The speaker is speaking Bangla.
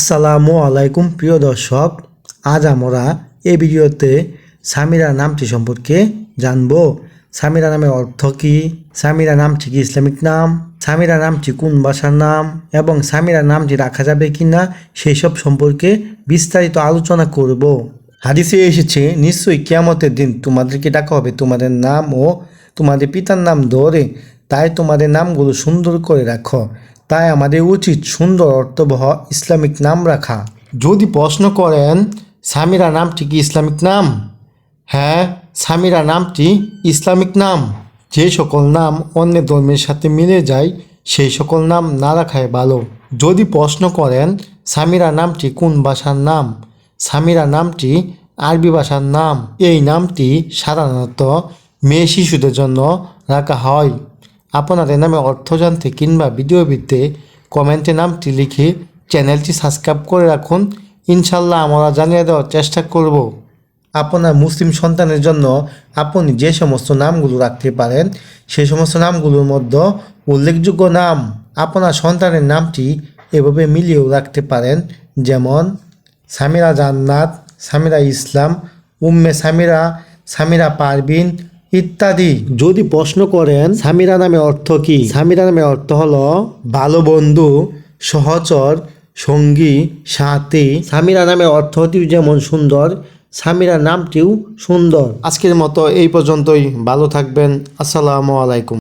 আসসালামু আলাইকুম, প্রিয় দর্শক। আজ আমরা এই ভিডিওতে সামিরা নামটি সম্পর্কে জানব। সামিরা নামের অর্থ কী? সামিরা নামটি কি ইসলামিক নাম? সামিরা নামটি কোন ভাষার নাম? এবং সামিরা নামটি রাখা যাবে কি না সেই সব সম্পর্কে বিস্তারিত আলোচনা করব। হাদিসে এসেছে, নিশ্চয়ই কিয়ামতের দিন তোমাদেরকে ডাকা হবে তোমাদের নাম ও তোমাদের পিতার নাম ধরে। তাই তোমাদের নামগুলো সুন্দর করে রাখো। তাই আমাদের উচিত সুন্দর অর্থবহ ইসলামিক নাম রাখা। যদি প্রশ্ন করেন সামিরা নামটি কি ইসলামিক নাম? হ্যাঁ সামিরা নামটি ইসলামিক নাম। যে সকল নাম অন্য ধর্মের সাথে মিলে যায়, সেই সকল নাম না রাখাই ভালো। যদি প্রশ্ন করেন সামিরা নামটি কোন ভাষার নাম? সামিরা নামটি আরবি ভাষার নাম। এই নামটি সাধারণত মেয়ে শিশুদের জন্য রাখা হয়। আপনাদের নামে অর্থ জানতে কিংবা ভিডিও কমেন্টে নামটি লিখে চ্যানেলটি সাবস্ক্রাইব করে রাখুন। ইনশাল্লাহ আমরা জানিয়ে দেওয়ার চেষ্টা করব। আপনার মুসলিম সন্তানের জন্য আপনি যে সমস্ত নামগুলো রাখতে পারেন সেই সমস্ত নামগুলোর মধ্যে উল্লেখযোগ্য নাম আপনার সন্তানের নামটি এভাবে মিলিয়েও রাখতে পারেন। যেমন, সামিরা জান্নাত, সামিরা ইসলাম, উম্মে সামিরা সামিরা পারবিন ইত্যাদি। যদি প্রশ্ন করেন, সামিরা নামে অর্থ কি? সামিরা নামে অর্থ হল ভালো বন্ধু, সহচর, সঙ্গী, সাথী। সামিরা নামে অর্থটি যেমন সুন্দর সামিরা নামটিও সুন্দর। আজকের মতো এই পর্যন্তই। ভালো থাকবেন। আসসালামু আলাইকুম।